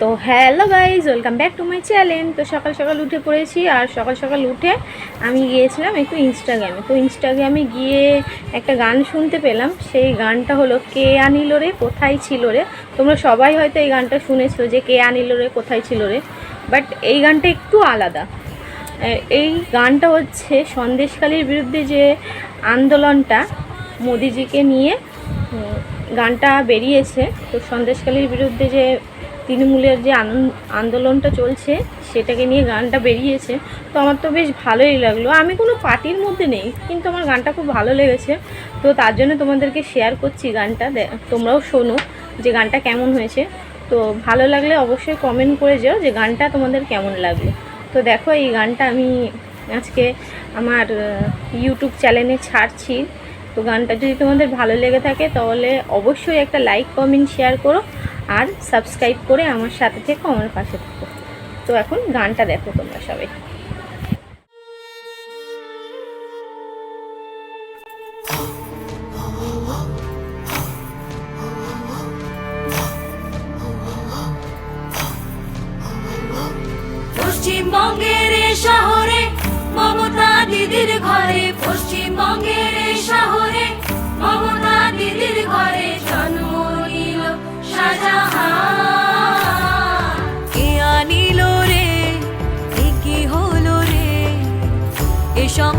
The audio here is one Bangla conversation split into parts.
তো hello guys welcome back to my channel. তো সকাল সকাল উঠে পড়েছি আর সকাল সকাল উঠে আমি গিয়েছিলাম একটু ইনস্টাগ্রামে তো ইনস্টাগ্রামে গিয়ে একটা গান শুনতে পেলাম। সেই গানটা হলো, কে আনিল রে, কোথায় ছিল রে? তোমরা সবাই হয়তো এই গানটা শুনেছো যে, কে আনিল রে, কোথায় ছিল রে? বাট এই গানটা একটু আলাদা। এই গানটা হচ্ছে সন্দেশকালীর বিরুদ্ধে যে আন্দোলনটা, মোদিজিকে নিয়ে গানটা বেরিয়েছে। তো সন্দেশকালীর বিরুদ্ধে যে তৃণমূলের যে আন- আন্দোলনটা চলছে, সেটাকে নিয়ে গানটা বেরিয়েছে, তো আমার তো বেশ ভালোই লাগল। আমি কোনো পার্টির মধ্যে নেই, কিন্তু আমার গানটা খুব ভালো লেগেছে। তো তার জন্য তোমাদেরকে শেয়ার করছি গানটা। তোমরাও শোনো যে গানটা কেমন হয়েছে। তো ভালো লাগলে অবশ্যই কমেন্ট করে যেও যে গানটা তোমাদের কেমন লাগল। তো দেখো, এই গানটা আমি আজকে আমার ইউটিউব চ্যানেলে ছাড়ছি। তো গানটা যদি তোমাদের ভালো লেগে থাকে, তাহলে অবশ্যই একটা লাইক কমেন্ট শেয়ার করো। আর সাবস্ক্রাইব করে আমার সাথে থেকো, আমার পাশে থেকো। তো এখন গানটা দেখো তোমরা সবাই। পশ্চিমবঙ্গের শহরে মমতা দিদির ঘরে, পশ্চিমবঙ্গের শহরে মমতা দিদির ঘরে জন্ম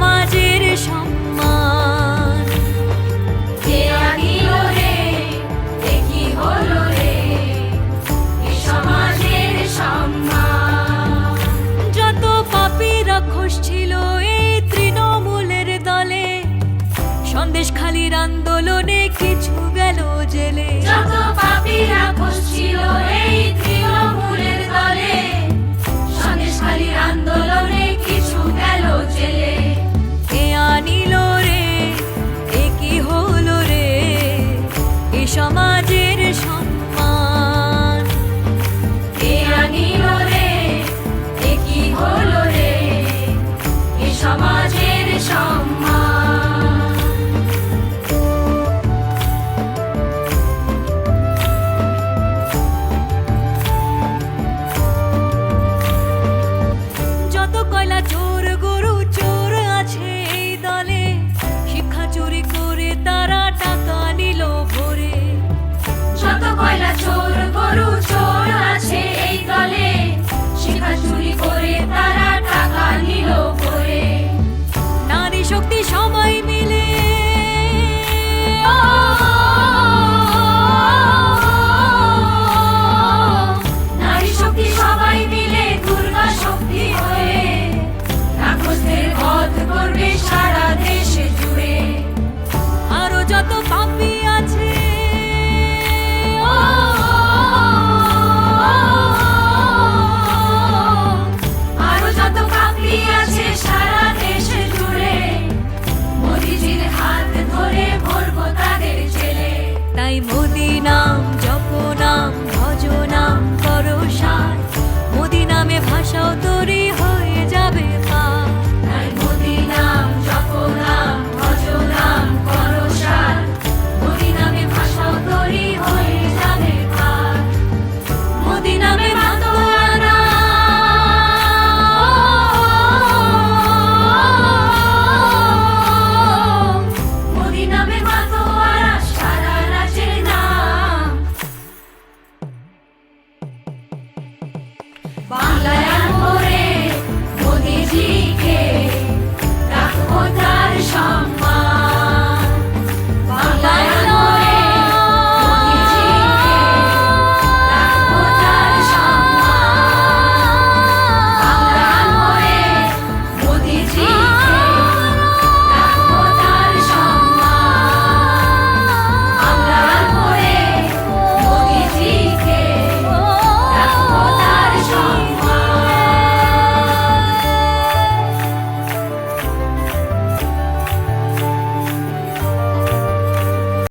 সমাজের সম্মান। সম্মান। যত পাপি রাক্ষস ছিল এই তৃণমূলের দলে সন্দেশ আন্দোলনে কিছু গেল জেলে। রাক্ষস ছিল এই তৃণমূলের দলে সমাজের সম্মান। এ আনিল রে এ কি হলো রে? এ সমাজের সম্মান।